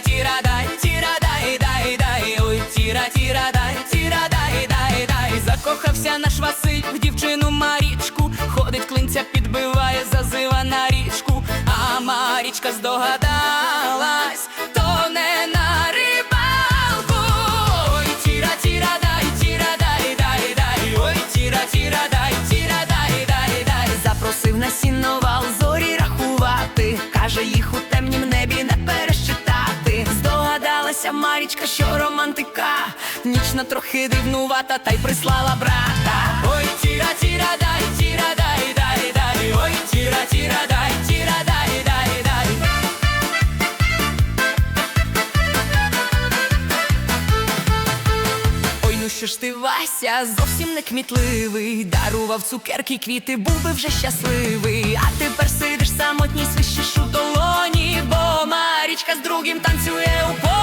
тіра дай, тіра дай, дай, ой, тіра, тіра дай, тіра дай, дай, дай. Закохався наш Василь в дівчину Марічку, ходить клинця, підбиває, зазива на річку, а Марічка здогадалась, то не на рибалку. Тіра, тіра дай, тіра дай, дай, дай, ой, тіра, тіра дай, тіра дай, дай, дай. Запросив на сіновал зорі рахувати. Каже, їх у темнім небі. Здогадалася Марічка, що романтика, нічна трохи дивнувата, та й прислала брата. Ой, тіра, тіра, дай, тіра, дай, дай, дай, ой, тіра, тіра, дай, тіра, дай, дай, дай. Ой, ну що ж ти, Вася, зовсім не кмітливий. Дарував цукерки, квіти, був би вже щасливий. А тепер сидиш самотній, свищиш у долоні Бо Марічка з другим танцює у полі